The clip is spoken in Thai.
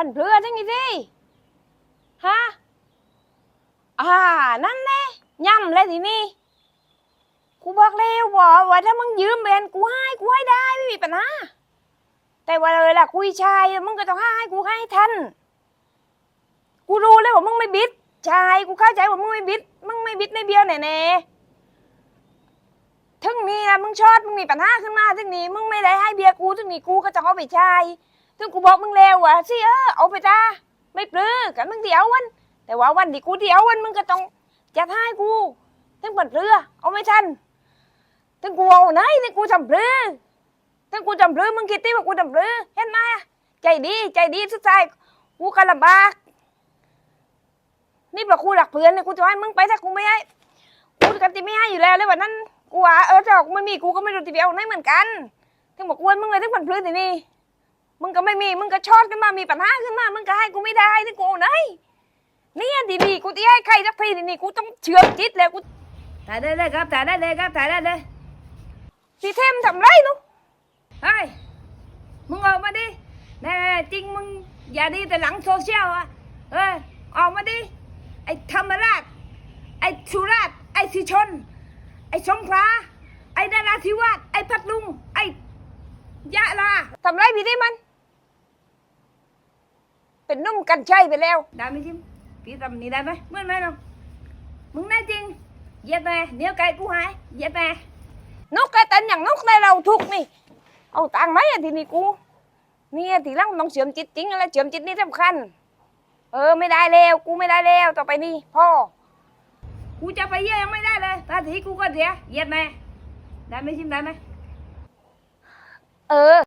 พันเพื่อทั้งนี้สิฮะอ่า นั่นแหละย่ำเลยทีนี้กูบอกแล้วว่าว่าถ้ามึงยืมเบนกูให้กูให้ได้ไม่มีปัญหาแต่ว่าเวลาคุยชายมึงก็ต้องให้กูให้ทันกูรู้เลยว่ามึงไม่บิดชายกูเข้าใจว่ามึงไม่บิดมึงไม่บิดในเบี้ยวแน่ๆถึงนี่นะมึงชอดมึงมีปัญหาขึ้นมาถึงนี้มึงไม่ได้ให้เบียร์กูถึงนี้กูก็จะเอาไปชาย ถึงกูบอกมึงแล้วว่าสิเออเอาไปจ้าไม่ปลื้อกันมึงเดียววัน แต่ว่าวันที่กูเดียววันมึงก็ต้องจัดให้กูถึงเปิดเรือเอาไม่ทันถึงกูเอาไหนถึงกูทำเรือถึงกูทำเรือมึงคิดดิว่ากูทำเรือเห็นไหมใจดีใจดีสุดท้ายกูก็ลำบากนี่บอกกูหลักเพื่อนเนี่ยกูจะให้มึงไปถ้ากูไม่ให้กูกันที่ไม่ให้อยู่แล้วเลยวันนั้นกูว่าเออถ้ากูไม่มีกูก็ไม่รู้ทีเดียวไหนเหมือนกันถึงบอกกูว่ามึงเลยถึงเปิดเรือทีนี่ มึงก็ไม่มี มึงก็ชอดขึ้นมา มีปัญหาขึ้นมา มึงก็ให้กูไม่ได้นี่กูเอาไหนเนี่ยดีๆ กูที่ให้ใครสักทีนี่กูต้องเชื่อมจิตเลยกูถ่ายได้เลยครับถ่ายได้เลยครับถ่ายได้เลยพี่เทมทำไรนุเฮ้ย มึงออกมาดิแน่จริงมึงอย่าดีแต่หลังโซเชียลอะเฮ้ยออกมาดิ ไอ้ธรรมราช ไอ้สุราษฎร์ไอ้สิชน ไอ้สงขลาไอ้นราธิวาสไอ้พัทลุง ไอ้ยะลาทำไรพี่ที่มัน เป็นนุ่มกันชัยไปแล้ว ได้ไหมจิมพี่ทำนี่ได้ไหมเหมื่อนไหมน้องมึงแน่จริงเหยียดแม่เดี๋ยวไก่กูหายเหยียดแม่นกไก่เต้นอย่างนกในเราทุกนี่ เอาตังค์ไหมอะทีนี้กู เนี่ยทีหลังต้องเสื่อมจิตจริงอะไรเสื่อมจิตนี่สำคัญ เออไม่ได้แล้ว กูไม่ได้แล้วต่อไปนี่พ่อ กูจะไปเยี่ยยังไม่ได้เลยถ้าทีกูก็เสียเหยียดแม่ได้ไหมจิมได้ไหมเออ